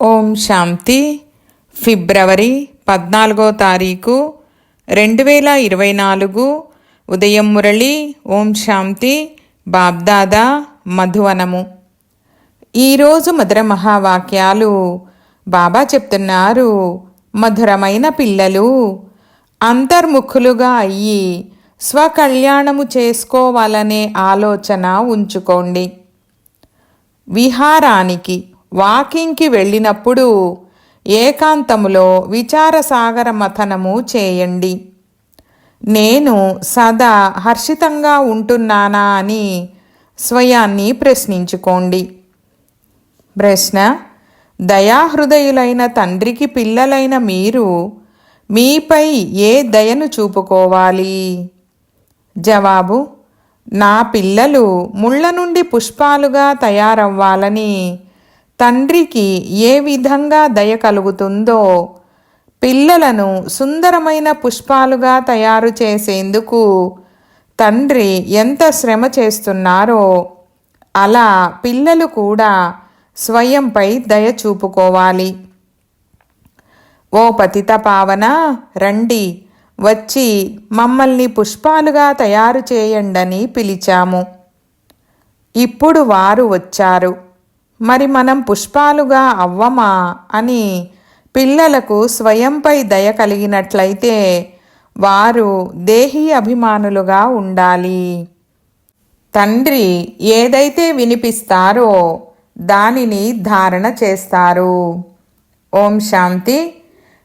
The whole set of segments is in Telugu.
ఓం శాంతి. ఫిబ్రవరి పద్నాలుగో తారీఖు రెండు వేల ఇరవై నాలుగు ఉదయం మురళి ఓం శాంతి బాబ్దాదా మధువనము. ఈరోజు మధుర మహావాక్యాలు. బాబా చెప్తున్నారు మధురమైన పిల్లలు అంతర్ముఖులుగా అయ్యి స్వకళ్యాణము చేసుకోవాలనే ఆలోచన ఉంచుకోండి. విహారానికి వాకింగ్కి వెళ్ళినప్పుడు ఏకాంతములో విచారసాగర మథనము చేయండి. నేను సదా హర్షితంగా ఉంటున్నానా అని స్వయాన్ని ప్రశ్నించుకోండి. ప్రశ్న దయాహృదయులైన తండ్రికి పిల్లలైన మీరు మీపై ఏ దయను చూపుకోవాలి? జవాబు నా పిల్లలు ముళ్ళ నుండి పుష్పాలుగా తయారవ్వాలని తండ్రికి ఏ విధంగా దయ కలుగుతుందో పిల్లలను సుందరమైన పుష్పాలుగా తయారు చేసేందుకు తండ్రి ఎంత శ్రమ చేస్తున్నారో అలా పిల్లలు కూడా స్వయంపై దయ చూపుకోవాలి. ఓ పతిత పావన రండి వచ్చి మమ్మల్ని పుష్పాలుగా తయారు చేయండని పిలిచాము. ఇప్పుడు వారు వచ్చారు. మరి మనం పుష్పాలుగా అవ్వమా అని పిల్లలకు స్వయంపై దయ కలిగినట్లయితే వారు దేహీ అభిమానులుగా ఉండాలి. తండ్రి ఏదైతే వినిపిస్తారో దానిని ధారణ చేస్తారు. ఓం శాంతి.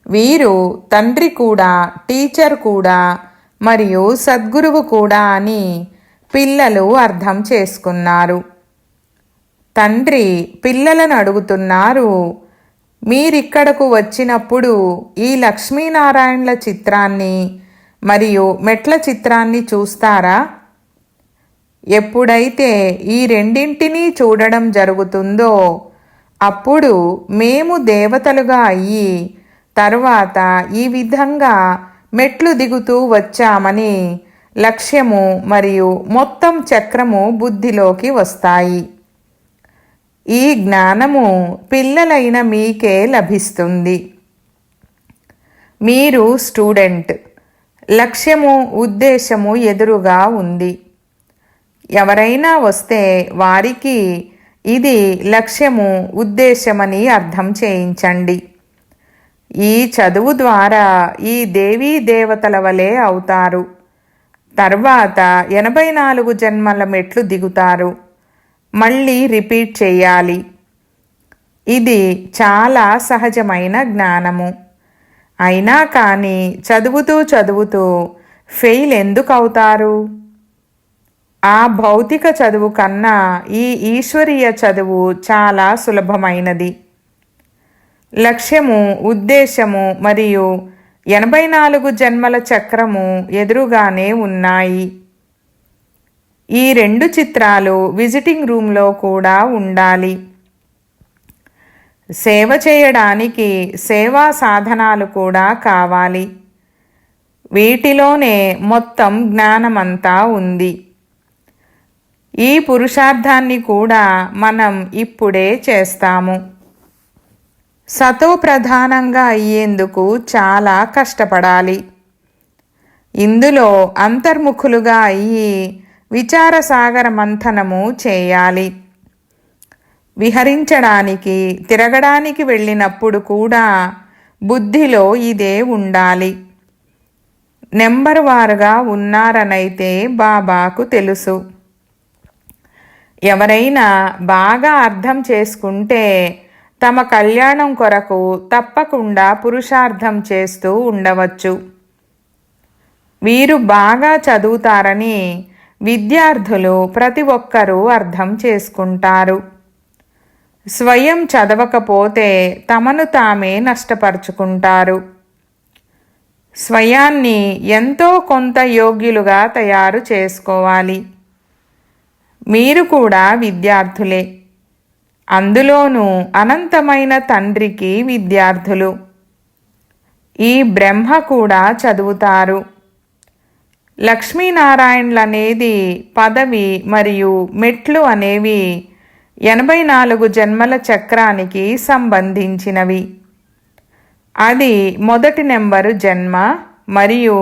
వీరు తండ్రి కూడా టీచర్ కూడా మరియు సద్గురువు కూడా అని పిల్లలు అర్థం చేసుకున్నారు. తండ్రి పిల్లలను అడుగుతున్నారు మీరిక్కడకు వచ్చినప్పుడు ఈ లక్ష్మీనారాయణల చిత్రాన్ని మరియు మెట్ల చిత్రాన్ని చూస్తారా? ఎప్పుడైతే ఈ రెండింటినీ చూడడం జరుగుతుందో అప్పుడు మేము దేవతలుగా అయ్యి తర్వాత ఈ విధంగా మెట్లు దిగుతూ వచ్చామని లక్ష్యము మరియు మొత్తం చక్రము బుద్ధిలోకి వస్తాయి. ఈ జ్ఞానము పిల్లలైన మీకే లభిస్తుంది. మీరు స్టూడెంట్ లక్ష్యము ఉద్దేశము ఎదురుగా ఉంది. ఎవరైనా వస్తే వారికి ఇది లక్ష్యము ఉద్దేశమని అర్థం చేయించండి. ఈ చదువు ద్వారా ఈ దేవీ దేవతల వలె అవుతారు. తర్వాత ఎనభై నాలుగు జన్మల మెట్లు దిగుతారు. మళ్ళీ రిపీట్ చేయాలి. ఇది చాలా సహజమైన జ్ఞానము. అయినా కానీ చదువుతూ చదువుతూ ఫెయిల్ ఎందుకు అవుతారు? ఆ భౌతిక చదువు కన్నా ఈ ఈశ్వరీయ చదువు చాలా సులభమైనది. లక్ష్యము ఉద్దేశము మరియు ఎనభై నాలుగు జన్మల చక్రము ఎదురుగానే ఉన్నాయి. ఈ రెండు చిత్రాలు విజిటింగ్ రూమ్లో కూడా ఉండాలి. సేవ చేయడానికి సేవా సాధనాలు కూడా కావాలి. వీటిలోనే మొత్తం జ్ఞానమంతా ఉంది. ఈ పురుషార్థాన్ని కూడా మనం ఇప్పుడే చేస్తాము. సతో ప్రధానంగా అయ్యేందుకు చాలా కష్టపడాలి. ఇందులో అంతర్ముఖులుగా అయ్యి విచారసాగర మంథనము చేయాలి. విహరించడానికి తిరగడానికి వెళ్ళినప్పుడు కూడా బుద్ధిలో ఇదే ఉండాలి. నెంబర్ వారుగా ఉన్నారనైతే బాబాకు తెలుసు. ఎవరైనా బాగా అర్థం చేసుకుంటే తమ కళ్యాణం కొరకు తప్పకుండా పురుషార్థం చేస్తూ ఉండవచ్చు. వీరు బాగా చదువుతారని విద్యార్థులు ప్రతి ఒక్కరూ అర్థం చేసుకుంటారు. స్వయం చదవకపోతే తమను తామే నష్టపరుచుకుంటారు. స్వయాన్ని ఎంతో కొంత యోగ్యులుగా తయారు చేసుకోవాలి. మీరు కూడా విద్యార్థులే. అందులోనూ అనంతమైన తండ్రికి విద్యార్థులు. ఈ బ్రహ్మ కూడా చదువుతారు. లక్ష్మీనారాయణ్లు అనేది పదవి మరియు మెట్లు అనేవి ఎనభై నాలుగు జన్మల చక్రానికి సంబంధించినవి. అది మొదటి నెంబరు జన్మ మరియు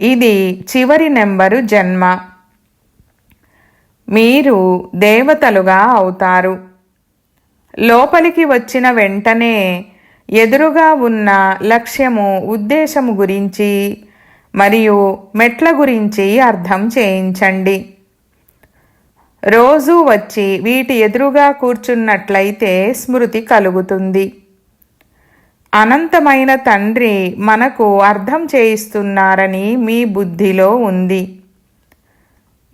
ఇది చివరి నెంబరు జన్మ. మీరు దేవతలుగా అవుతారు. లోపలికి వచ్చిన వెంటనే ఎదురుగా ఉన్న లక్ష్యము ఉద్దేశము గురించి మరియు మెట్ల గురించి అర్థం చేయించండి. రోజు వచ్చి వీటి ఎదురుగా కూర్చున్నట్లయితే స్మృతి కలుగుతుంది. అనంతమైన తండ్రి మనకు అర్థం చేయిస్తున్నారని మీ బుద్ధిలో ఉంది.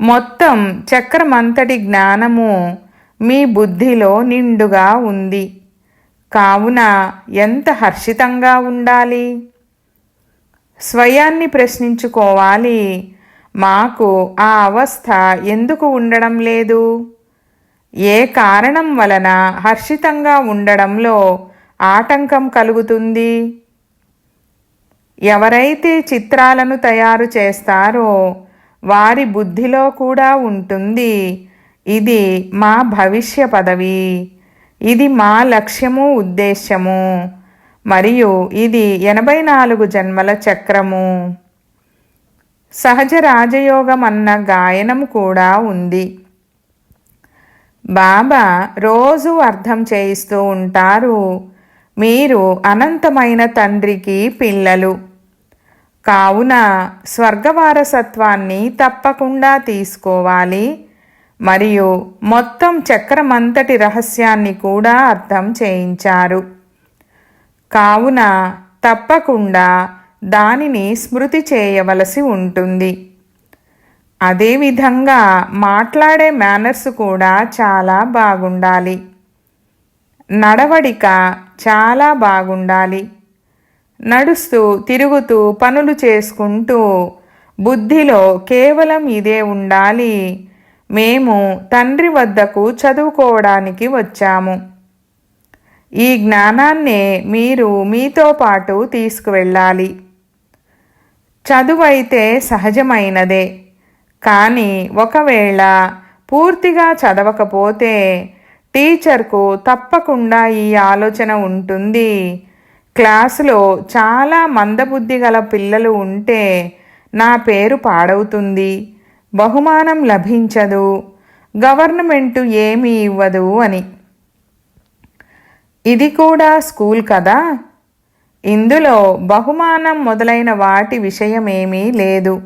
మొత్తం చక్రమంతటి జ్ఞానము మీ బుద్ధిలో నిండుగా ఉంది. కావున ఎంత హర్షితంగా ఉండాలి? స్వయాన్ని ప్రశ్నించుకోవాలి. మాకు ఆ అవస్థ ఎందుకు ఉండడం లేదు? ఏ కారణం వలన హర్షితంగా ఉండడంలో ఆటంకం కలుగుతుంది? ఎవరైతే చిత్రాలను తయారు చేస్తారో వారి బుద్ధిలో కూడా ఉంటుంది. ఇది మా భవిష్య పదవి. ఇది మా లక్ష్యము ఉద్దేశ్యము. మరియు ఇది ఎనభై నాలుగు జన్మల చక్రము. సహజ రాజయోగం అన్న గాయనం కూడా ఉంది. బాబా రోజు అర్థం చేయిస్తూ ఉంటారు మీరు అనంతమైన తండ్రికి పిల్లలు. కావున స్వర్గవారసత్వాన్ని తప్పకుండా తీసుకోవాలి. మరియు మొత్తం చక్రమంతటి రహస్యాన్ని కూడా అర్థం చేయించారు. కావున తప్పకుండా దానిని స్మృతి చేయవలసి ఉంటుంది. అదేవిధంగా మాట్లాడే మేనర్స్ కూడా చాలా బాగుండాలి. నడవడిక చాలా బాగుండాలి. నడుస్తూ తిరుగుతూ పనులు చేసుకుంటూ బుద్ధిలో కేవలం ఇదే ఉండాలి. మేము తండ్రి వద్దకు చదువుకోవడానికి వచ్చాము. ఈ జ్ఞానాన్నే మీరు మీతో పాటు తీసుకువెళ్ళాలి. చదువైతే సహజమైనదే. కానీ ఒకవేళ పూర్తిగా చదవకపోతే టీచర్కు తప్పకుండా ఈ ఆలోచన ఉంటుంది. క్లాసులో చాలా మందబుద్ధి గల పిల్లలు ఉంటే నా పేరు పాడవుతుంది. బహుమానం లభించదు. గవర్నమెంటు ఏమీ ఇవ్వదు అని. ఇది కూడా స్కూల్ కదా? ఇందులో బహుమానం మొదలైన వాటి విషయమేమీ లేదు.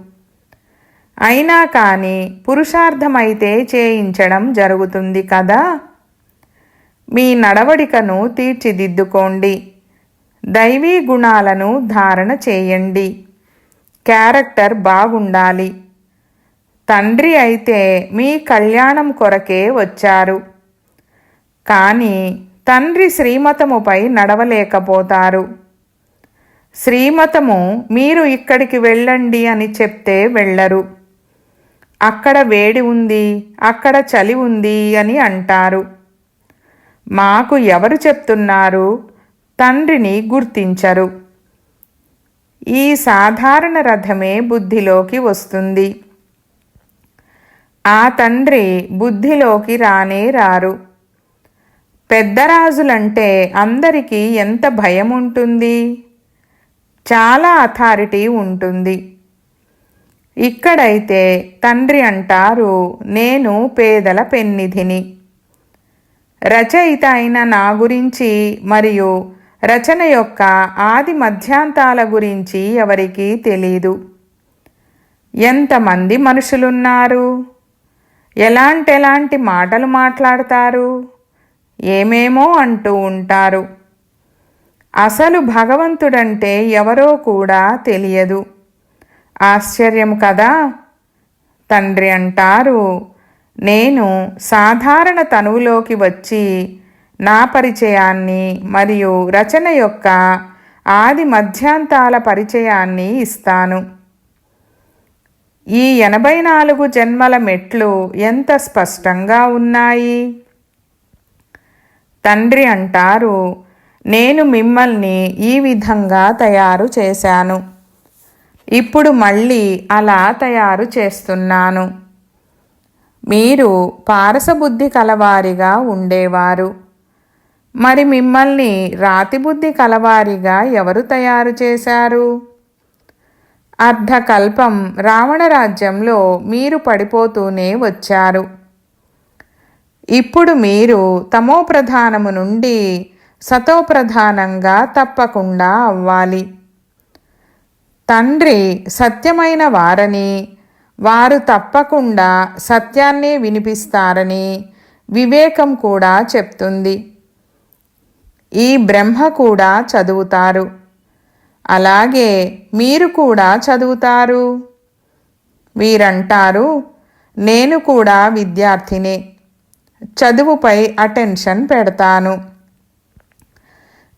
అయినా కానీ పురుషార్థమైతే చేయించడం జరుగుతుంది కదా? మీ నడవడికను తీర్చిదిద్దుకోండి. దైవీ గుణాలను ధారణ చేయండి. క్యారెక్టర్ బాగుండాలి. తండ్రి అయితే మీ కళ్యాణం కొరకే వచ్చారు. కానీ తండ్రి శ్రీమతముపై నడవలేకపోతారు. శ్రీమతము మీరు ఇక్కడికి వెళ్ళండి అని చెప్తే వెళ్ళరు. అక్కడ వేడి ఉంది అక్కడ చలి ఉంది అని అంటారు. మాకు ఎవరు చెప్తున్నారు? తండ్రిని గుర్తించరు. ఈ సాధారణ రథమే బుద్ధిలోకి వస్తుంది. ఆ తండ్రి బుద్ధిలోకి రానే రారు. పెద్దరాజులంటే అందరికీ ఎంత భయం ఉంటుంది చాలా అథారిటీ ఉంటుంది. ఇక్కడైతే తండ్రి అంటారు నేను పేదల పెన్నిధిని. రచయిత అయిన నా గురించి మరియు రచన యొక్క ఆది మధ్యాంతాల గురించి ఎవరికీ తెలీదు. ఎంతమంది మనుషులున్నారు? ఎలాంటి ఎలాంటి మాటలు మాట్లాడతారు? ఏమేమో అంటూ ఉంటారు. అసలు భగవంతుడంటే ఎవరో కూడా తెలియదు. ఆశ్చర్యం కదా? తండ్రి అంటారు నేను సాధారణ తనువులోకి వచ్చి నా పరిచయాన్ని మరియు రచన యొక్క ఆది మధ్యాంతాల పరిచయాన్ని ఇస్తాను. ఈ ఎనభై నాలుగు జన్మల మెట్లు ఎంత స్పష్టంగా ఉన్నాయి? తండ్రి అంటారు నేను మిమ్మల్ని ఈ విధంగా తయారు చేశాను. ఇప్పుడు మళ్ళీ అలా తయారు చేస్తున్నాను. మీరు పారసబుద్ధి కలవారిగా ఉండేవారు. మరి మిమ్మల్ని రాతిబుద్ధి కలవారిగా ఎవరు తయారు చేశారు? అర్ధకల్పం రావణ రాజ్యంలో మీరు పడిపోతూనే వచ్చారు. ఇప్పుడు మీరు తమోప్రధానము నుండి సతోప్రధానంగా తప్పకుండా అవ్వాలి. తండ్రి సత్యమైన వారని వారు తప్పకుండా సత్యాన్నే వినిపిస్తారని వివేకం కూడా చెప్తుంది. ఈ బ్రహ్మ కూడా చదువుతారు. అలాగే మీరు కూడా చదువుతారు. వీరంటారు నేను కూడా విద్యార్థినే. చదువుపై అటెన్షన్ పెడతాను.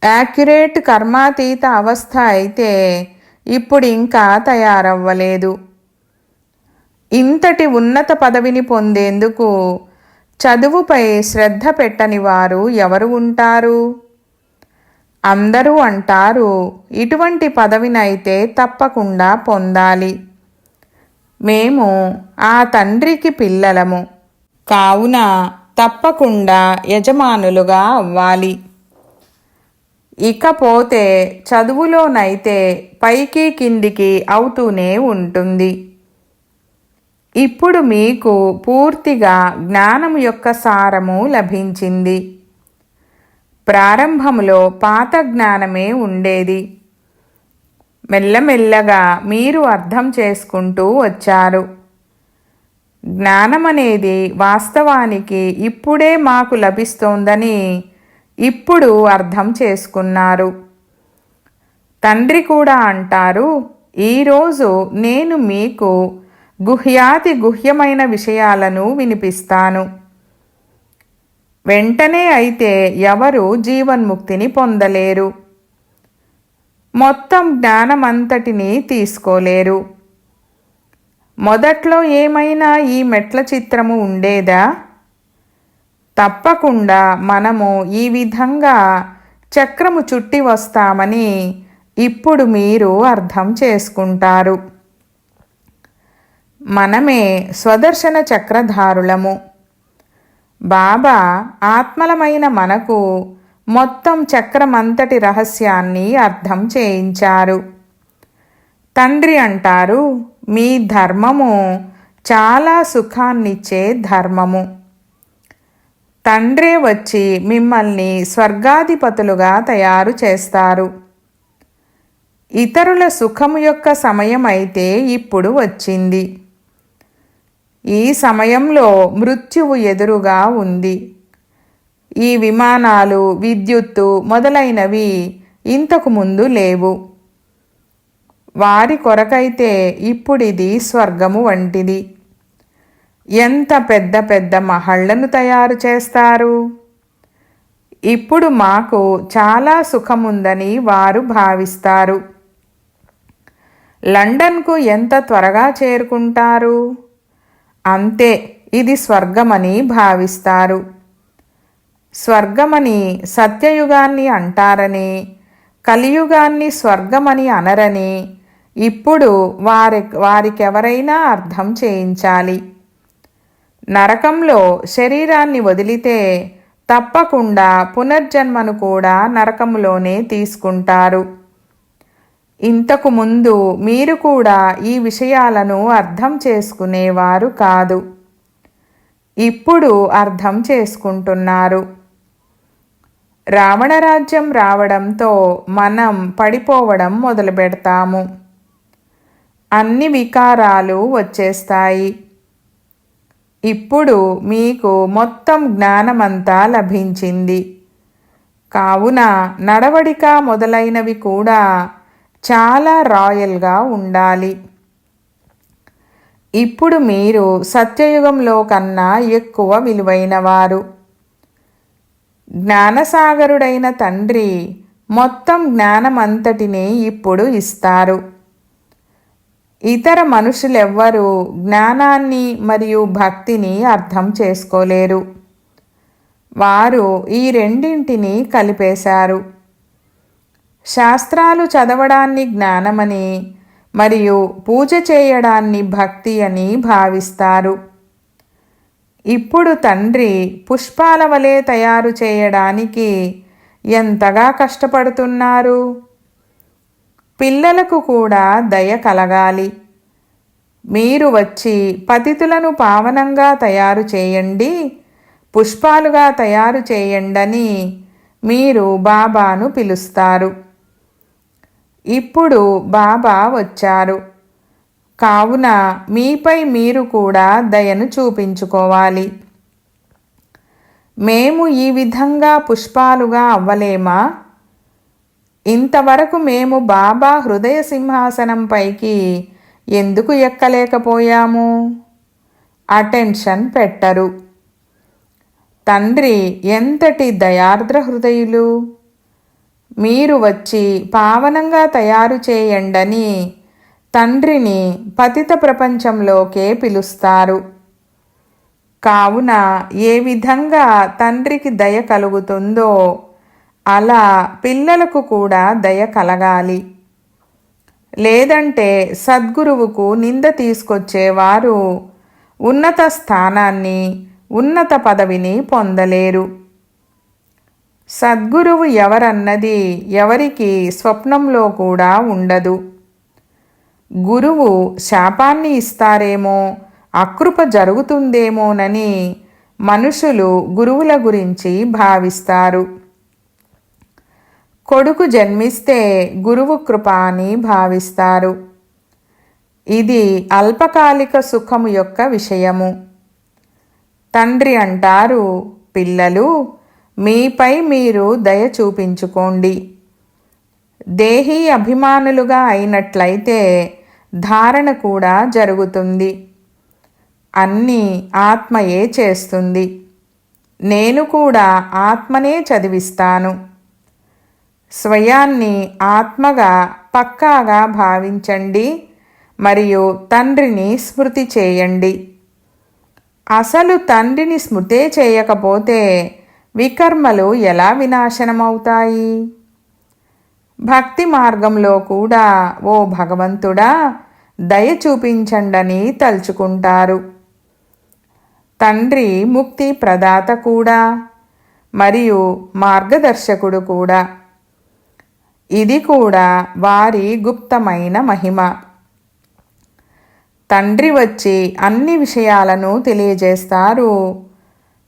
యాక్యురేట్ కర్మాతీత అవస్థ అయితే ఇప్పుడు ఇంకా తయారవ్వలేదు. ఇంతటి ఉన్నత పదవిని పొందేందుకు చదువుపై శ్రద్ధ పెట్టని వారు ఎవరు ఉంటారు? అందరూ అంటారు ఇటువంటి పదవినైతే తప్పకుండా పొందాలి. మేము ఆ తండ్రికి పిల్లలము. కావున తప్పకుండా యజమానులుగా అవ్వాలి. ఇకపోతే చదువులోనైతే పైకి కిందికి అవుతూనే ఉంటుంది. ఇప్పుడు మీకు పూర్తిగా జ్ఞానం యొక్క సారము లభించింది. ప్రారంభంలో పాత జ్ఞానమే ఉండేది. మెల్లమెల్లగా మీరు అర్థం చేసుకుంటూ వచ్చారు. జ్ఞానం అనేది వాస్తవానికి ఇప్పుడే మాకు లభిస్తోందని ఇప్పుడు అర్థం చేసుకున్నారు. తండ్రి కూడా అంటారు ఈరోజు నేను మీకు గుహ్యాతి గుహ్యమైన విషయాలను వినిపిస్తాను. వెంటనే అయితే ఎవరు జీవన్ముక్తిని పొందలేరు. మొత్తం జ్ఞానమంతటిని తీసుకోలేరు. మొదట్లో ఏమైనా ఈ మెట్ల చిత్రము ఉండేదా? తప్పకుండా మనము ఈ విధంగా చక్రము చుట్టి వస్తామని ఇప్పుడు మీరు అర్థం చేసుకుంటారు. మనమే స్వదర్శన చక్రధారులము. బాబా ఆత్మలమైన మనకు మొత్తం చక్రమంతటి రహస్యాన్ని అర్థం చేయించారు. తండ్రి అంటారు మీ ధర్మము చాలా సుఖాన్నిచ్చే ధర్మము. తండ్రే వచ్చి మిమ్మల్ని స్వర్గాధిపతులుగా తయారు చేస్తారు. ఇతరుల సుఖము యొక్క సమయం అయితే ఇప్పుడు వచ్చింది. ఈ సమయంలో మృత్యువు ఎదురుగా ఉంది. ఈ విమానాలు విద్యుత్తు మొదలైనవి ఇంతకు ముందు లేవు. వారి కొరకైతే ఇప్పుడిది స్వర్గము వంటిది. ఎంత పెద్ద పెద్ద మహళ్ళను తయారు చేస్తారు? ఇప్పుడు మాకు చాలా సుఖముందని వారు భావిస్తారు. లండన్కు ఎంత త్వరగా చేరుకుంటారు? అంతే ఇది స్వర్గమని భావిస్తారు. స్వర్గమని సత్యయుగాన్ని అంటారని కలియుగాన్ని స్వర్గమని అనరని ఇప్పుడు వారి వారికెవరైనా అర్థం చేయించాలి. నరకంలో శరీరాన్ని వదిలితే తప్పకుండా పునర్జన్మను కూడా నరకంలోనే తీసుకుంటారు. ఇంతకు ముందు మీరు కూడా ఈ విషయాలను అర్థం చేసుకునేవారు కాదు. ఇప్పుడు అర్థం చేసుకుంటున్నారు. రావణరాజ్యం రావడంతో మనం పడిపోవడం మొదలు పెడతాము అన్ని వికారాలు వచ్చేస్తాయి. ఇప్పుడు మీకు మొత్తం జ్ఞానమంతా లభించింది. కావున నడవడిక మొదలైనవి కూడా చాలా రాయల్గా ఉండాలి. ఇప్పుడు మీరు సత్యయుగంలో కన్నా ఎక్కువ విలువైనవారు. జ్ఞానసాగరుడైన తండ్రి మొత్తం జ్ఞానమంతటినీ ఇప్పుడు ఇస్తారు. ఇతర మనుషులెవ్వరూ జ్ఞానాన్ని మరియు భక్తిని అర్థం చేసుకోలేరు. వారు ఈ రెండింటిని కలిపేశారు. శాస్త్రాలు చదవడాన్ని జ్ఞానమని మరియు పూజ చేయడాన్ని భక్తి అని భావిస్తారు. ఇప్పుడు తండ్రి పుష్పాల వలె తయారు చేయడానికి ఎంతగా కష్టపడుతున్నారు? పిల్లలకు కూడా దయ కలగాలి. మీరు వచ్చి పతితులను పావనంగా తయారు చేయండి పుష్పాలుగా తయారు చేయండని మీరు బాబాను పిలుస్తారు. ఇప్పుడు బాబా వచ్చారు. కావున మీపై మీరు కూడా దయను చూపించుకోవాలి. మేము ఈ విధంగా పుష్పాలుగా అవ్వలేమా? ఇంతవరకు మేము బాబా హృదయ సింహాసనంపైకి ఎందుకు ఎక్కలేకపోయాము? అటెన్షన్ పెట్టరు. తండ్రి ఎంతటి దయార్ద్ర హృదయులు? మీరు వచ్చి పావనంగా తయారు చేయండని తండ్రిని పతిత ప్రపంచంలోకే పిలుస్తారు. కావున ఏ విధంగా తండ్రికి దయ కలుగుతుందో అలా పిల్లలకు కూడా దయ కలగాలి. లేదంటే సద్గురువుకు నింద తీసుకొచ్చేవారు ఉన్నత స్థానాన్ని ఉన్నత పదవిని పొందలేరు. సద్గురువు ఎవరన్నది ఎవరికి స్వప్నంలో కూడా ఉండదు. గురువు శాపాన్ని ఇస్తారేమో అకృప జరుగుతుందేమోనని మనుషులు గురువుల గురించి భావిస్తారు. కొడుకు జన్మిస్తే గురువు కృప అని భావిస్తారు. ఇది అల్పకాలిక సుఖము యొక్క విషయము. తండ్రి అంటారు పిల్లలు మీపై మీరు దయ చూపించుకోండి. దేహీ అభిమానులుగా అయినట్లయితే ధారణ కూడా జరుగుతుంది. అన్నీ ఆత్మయే చేస్తుంది. నేను కూడా ఆత్మనే చదివిస్తాను. స్వయాన్ని ఆత్మగా పక్కాగా భావించండి మరియు తండ్రిని స్మృతి చేయండి. అసలు తండ్రిని స్మృతే చేయకపోతే వికర్మలు ఎలా వినాశనమవుతాయి? భక్తి మార్గంలో కూడా ఓ భగవంతుడా దయ చూపించండని తలుచుకుంటారు. తండ్రి ముక్తి ప్రదాత కూడా మరియు మార్గదర్శకుడు కూడా. ఇది కూడా వారి గుప్తమైన మహిమ. తండ్రి వచ్చి అన్ని విషయాలను తెలియజేస్తారు.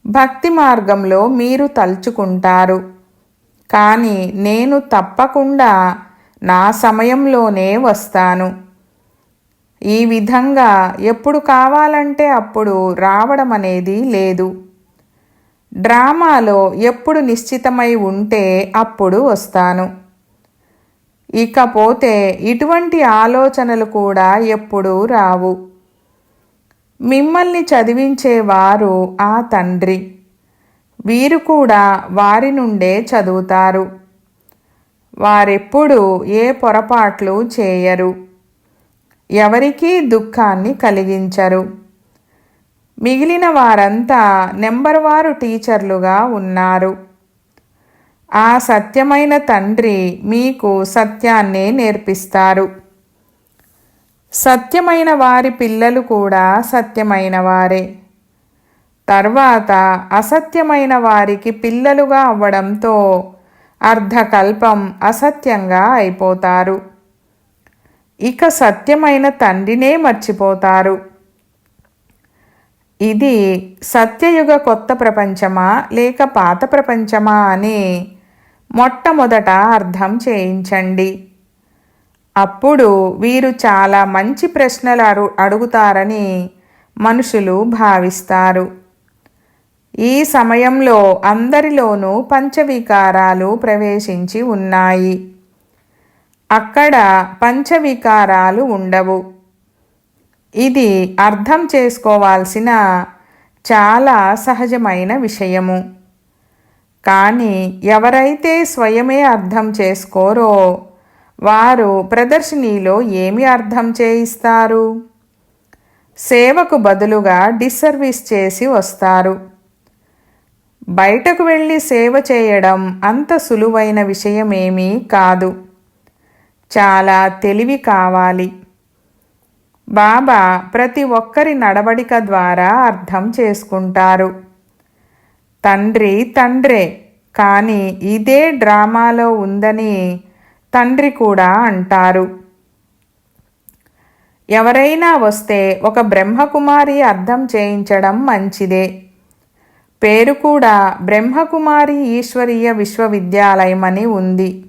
భక్తి మార్గంలో మీరు తలుచుకుంటారు. కానీ నేను తప్పకుండా నా సమయంలోనే వస్తాను. ఈ విధంగా ఎప్పుడు కావాలంటే అప్పుడు రావడం అనేది లేదు. డ్రామాలో ఎప్పుడు నిశ్చితమై ఉంటే అప్పుడు వస్తాను. ఇకపోతే ఇటువంటి ఆలోచనలు కూడా ఎప్పుడూ రావు. మిమ్మల్ని చదివించేవారు ఆ తండ్రి. వీరు కూడా వారి నుండే చదువుతారు. వారెప్పుడు ఏ పొరపాట్లు చేయరు. ఎవరికీ దుఃఖాన్ని కలిగించరు. మిగిలిన వారంతా నెంబర్ వారు టీచర్లుగా ఉన్నారు. ఆ సత్యమైన తండ్రి మీకు సత్యాన్నే నేర్పిస్తారు. సత్యమైన వారి పిల్లలు కూడా సత్యమైన వారే. తర్వాత అసత్యమైన వారికి పిల్లలుగా అవ్వడంతో అర్ధకల్పం అసత్యంగా అయిపోతారు. ఇక సత్యమైన తండ్రినే మర్చిపోతారు. ఇది సత్యయుగ కొత్త ప్రపంచమా లేక పాత ప్రపంచమా అని మొట్టమొదట అర్థం చేయించండి. అప్పుడు వీరు చాలా మంచి ప్రశ్నలు అడు అడుగుతారని మనుషులు భావిస్తారు. ఈ సమయంలో అందరిలోనూ పంచవికారాలు ప్రవేశించి ఉన్నాయి. అక్కడ పంచవికారాలు ఉండవు. ఇది అర్థం చేసుకోవాల్సిన చాలా సహజమైన విషయము. కానీ ఎవరైతే స్వయమే అర్థం చేసుకోరో వారు ప్రదర్శనీలో ఏమి అర్థం చేయిస్తారు? సేవకు బదులుగా డిస్సర్వీస్ చేసి వస్తారు. బయటకు వెళ్ళి సేవ చేయడం అంత సులువైన విషయమేమీ కాదు. చాలా తెలివి కావాలి. బాబా ప్రతి ఒక్కరి నడవడిక ద్వారా అర్థం చేసుకుంటారు. తండ్రి తండ్రే కానీ ఇదే డ్రామాలో ఉందని తండ్రి కూడా అంటారు. ఎవరైనా వస్తే ఒక బ్రహ్మకుమారి అర్థం చేయించడం మంచిదే. పేరు కూడా బ్రహ్మకుమారి ఈశ్వరీయ విశ్వవిద్యాలయం ఉంది.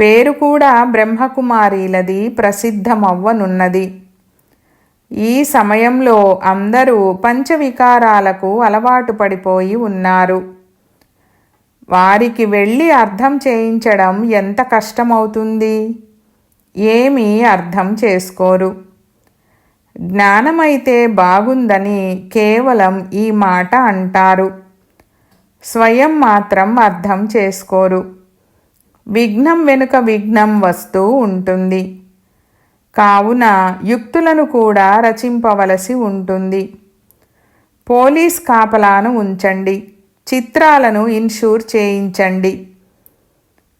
పేరు కూడా బ్రహ్మకుమారీలది ప్రసిద్ధమవ్వనున్నది. ఈ సమయంలో అందరూ పంచవికారాలకు అలవాటు పడిపోయి ఉన్నారు. వారికి వెళ్ళి అర్థం చేయించడం ఎంత కష్టమవుతుంది? ఏమీ అర్థం చేసుకోరు. జ్ఞానమైతే బాగుందని కేవలం ఈ మాట అంటారు. స్వయం మాత్రం అర్థం చేసుకోరు. విఘ్నం వెనుక విఘ్నం వస్తూ ఉంటుంది. కావున యుక్తులను కూడా రచింపవలసి ఉంటుంది. పోలీస్ కాపలాను ఉంచండి. చిత్రాలను ఇన్షూర్ చేయించండి.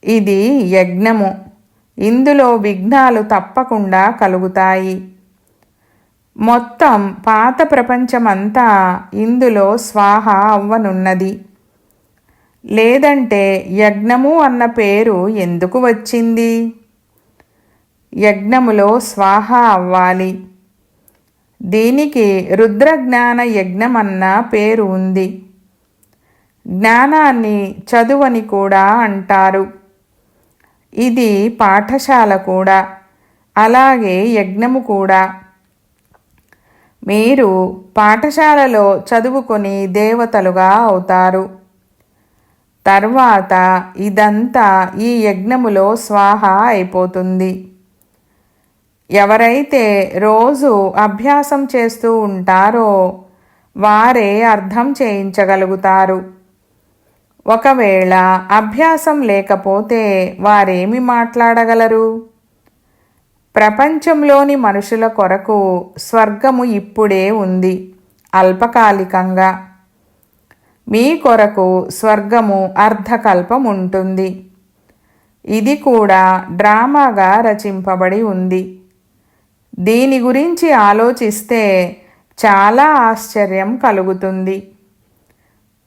ఇది యజ్ఞము. ఇందులో విఘ్నాలు తప్పకుండా కలుగుతాయి. మొత్తం పాత ప్రపంచమంతా ఇందులో స్వాహ అవ్వనున్నది. లేదంటే యజ్ఞము అన్న పేరు ఎందుకు వచ్చింది? యజ్ఞములో స్వాహ అవ్వాలి. దీనికి రుద్రజ్ఞాన యజ్ఞమన్న పేరు ఉంది. జ్ఞానాన్ని చదువని కూడా అంటారు. ఇది పాఠశాల కూడా అలాగే యజ్ఞము కూడా. మీరు పాఠశాలలో చదువుకొని దేవతలుగా అవుతారు. తర్వాత ఇదంతా ఈ యజ్ఞములో స్వాహ అయిపోతుంది. ఎవరైతే రోజు అభ్యాసం చేస్తూ ఉంటారో వారే అర్థం చేయించగలుగుతారు. ఒకవేళ అభ్యాసం లేకపోతే వారేమి మాట్లాడగలరు? ప్రపంచంలోని మనుషుల కొరకు స్వర్గము ఇప్పుడే ఉంది అల్పకాలికంగా. మీ కొరకు స్వర్గము అర్ధకల్పం ఉంటుంది. ఇది కూడా డ్రామాగా రచింపబడి ఉంది. దీని గురించి ఆలోచిస్తే చాలా ఆశ్చర్యం కలుగుతుంది.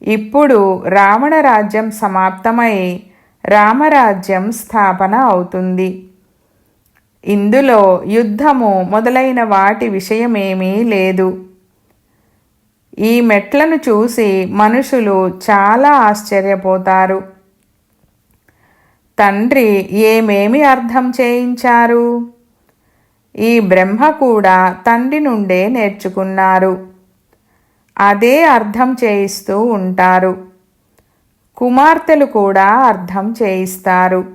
ఇప్పుడు రావణ రాజ్యం సమాప్తమై రామరాజ్యం స్థాపన అవుతుంది. ఇందులో యుద్ధము మొదలైన వాటి విషయమేమీ లేదు. ఈ మెట్లను చూసి మనుషులు చాలా ఆశ్చర్యపోతారు. తండ్రి ఏమేమి అర్థం చేయించారు? ఈ బ్రహ్మ కూడా తండ్రి నుండే నేర్చుకున్నారు. అదే అర్థం చేయిస్తూ ఉంటారు. కుమార్తెలు కూడా అర్థం చేయిస్తారు.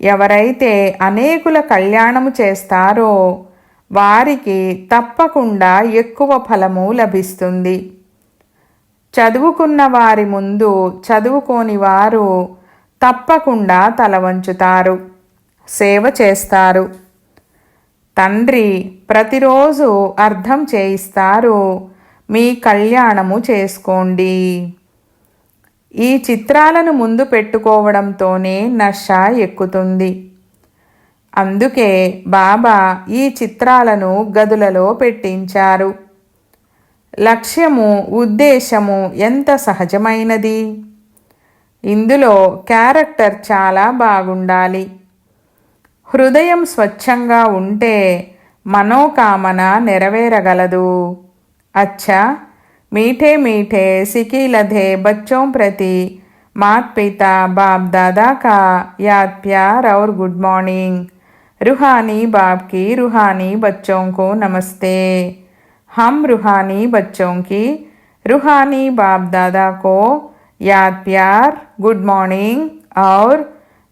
ఎవరైతే అనేకుల కళ్యాణము చేస్తారో వారికి తప్పకుండా ఎక్కువ ఫలము లభిస్తుంది. చదువుకున్న వారి ముందు చదువుకోని వారు తప్పకుండా తలవంచుతారు సేవ చేస్తారు. తండ్రి ప్రతిరోజు అర్థం చేయిస్తారు. మీ కళ్యాణము చేసుకోండి. ఈ చిత్రాలను ముందు పెట్టుకోవడంతోనే నష ఎక్కుతుంది. అందుకే బాబా ఈ చిత్రాలను గదులలో పెట్టించారు. లక్ష్యము ఉద్దేశము ఎంత సహజమైనది? ఇందులో క్యారెక్టర్ చాలా బాగుండాలి. హృదయం స్వచ్ఛంగా ఉంటే మనోకామన నెరవేరగలదు अच्छा मीठे मीठे सिकी लधे बच्चों प्रति मात पिता बाप दादा का याद प्यार और गुड मॉर्निंग रूहानी बाप की रूहानी बच्चों को नमस्ते हम रूहानी बच्चों की रूहानी बाप दादा को याद प्यार गुड मॉर्निंग और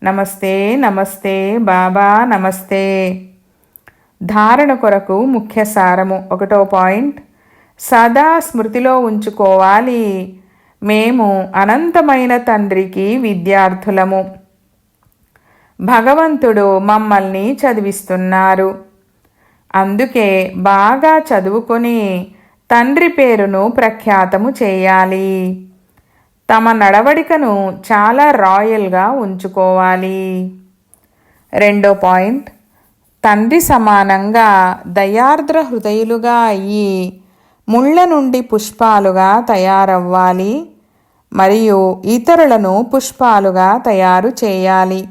నమస్తే నమస్తే బాబా నమస్తే. ధారణ కొరకు ముఖ్య సారము. ఒకటో పాయింట్. సదా స్మృతిలో ఉంచుకోవాలి. మేము అనంతమైన తండ్రికి విద్యార్థులము. భగవంతుడు మమ్మల్ని చదివిస్తున్నారు. అందుకే బాగా చదువుకొని తండ్రి పేరును ప్రఖ్యాతము చేయాలి. తమ నడవడికను చాలా రాయల్గా ఉంచుకోవాలి. రెండో పాయింట్. తండ్రి సమానంగా దయార్ద్ర హృదయులుగా అయ్యి ముళ్ళ నుండి పుష్పాలుగా తయారవ్వాలి మరియు ఇతరులను పుష్పాలుగా తయారు చేయాలి.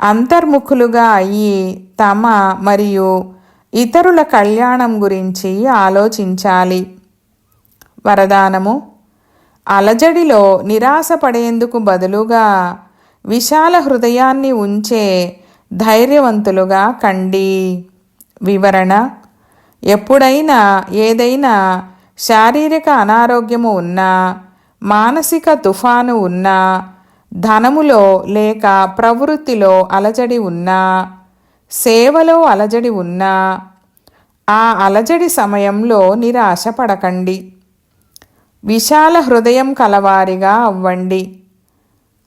అంతర్ముఖులుగా అయ్యి తమ మరియు ఇతరుల కళ్యాణం గురించి ఆలోచించాలి. వరదానము. అలజడిలో నిరాశపడేందుకు బదులుగా విశాల హృదయాన్ని ఉంచే ధైర్యవంతులుగా కండి. వివరణ ఎప్పుడైనా ఏదైనా శారీరక అనారోగ్యము ఉన్నా మానసిక తుఫాను ఉన్నా ధనములో లేక ప్రవృత్తిలో అలజడి ఉన్నా సేవలో అలజడి ఉన్నా ఆ అలజడి సమయంలో నిరాశ పడకండి విశాల హృదయం కలవారిగా అవ్వండి.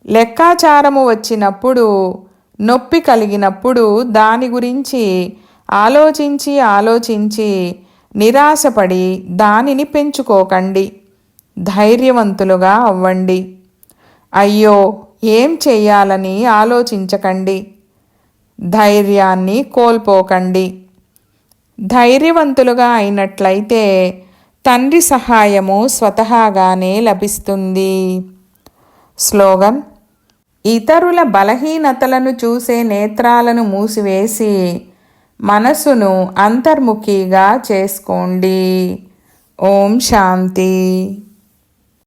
లెక్కాచారము వచ్చినప్పుడు నొప్పి కలిగినప్పుడు దాని గురించి ఆలోచించి ఆలోచించి నిరాశపడి దానిని పెంచుకోకండి. ధైర్యవంతులుగా అవ్వండి. అయ్యో ఏం చేయాలని ఆలోచించకండి. ధైర్యాన్ని కోల్పోకండి. ధైర్యవంతులుగా అయినట్లయితే తండ్రి సహాయము స్వతహాగానే లభిస్తుంది. స్లోగన్ ఇతరుల బలహీనతలను చూసే నేత్రాలను మూసివేసి మనసును అంతర్ముఖిగా చేసుకోండి. ఓం శాంతి.